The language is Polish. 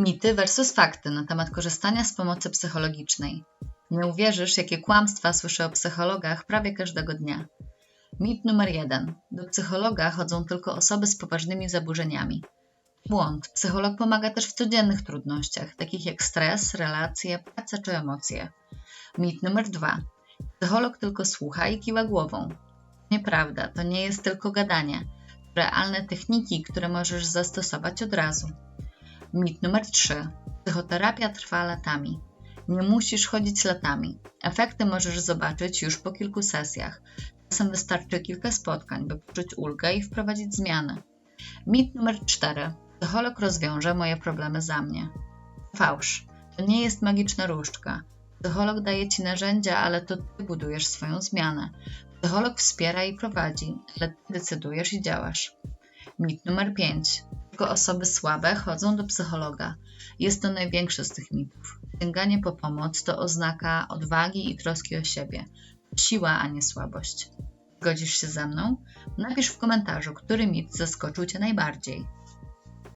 Mity versus fakty na temat korzystania z pomocy psychologicznej. Nie uwierzysz, jakie kłamstwa słyszę o psychologach prawie każdego dnia. Mit numer jeden. Do psychologa chodzą tylko osoby z poważnymi zaburzeniami. Błąd. Psycholog pomaga też w codziennych trudnościach, takich jak stres, relacje, praca czy emocje. Mit numer dwa. Psycholog tylko słucha i kiwa głową. Nieprawda, to nie jest tylko gadanie. Realne techniki, które możesz zastosować od razu. Mit numer 3. Psychoterapia trwa latami. Nie musisz chodzić latami. Efekty możesz zobaczyć już po kilku sesjach. Czasem wystarczy kilka spotkań, by poczuć ulgę i wprowadzić zmiany. Mit numer 4. Psycholog rozwiąże moje problemy za mnie. Fałsz. To nie jest magiczna różdżka. Psycholog daje ci narzędzia, ale to ty budujesz swoją zmianę. Psycholog wspiera i prowadzi, ale ty decydujesz i działasz. Mit numer 5. Osoby słabe chodzą do psychologa. Jest to największy z tych mitów. Sięganie po pomoc to oznaka odwagi i troski o siebie. Siła, a nie słabość. Zgodzisz się ze mną? Napisz w komentarzu, który mit zaskoczył Cię najbardziej.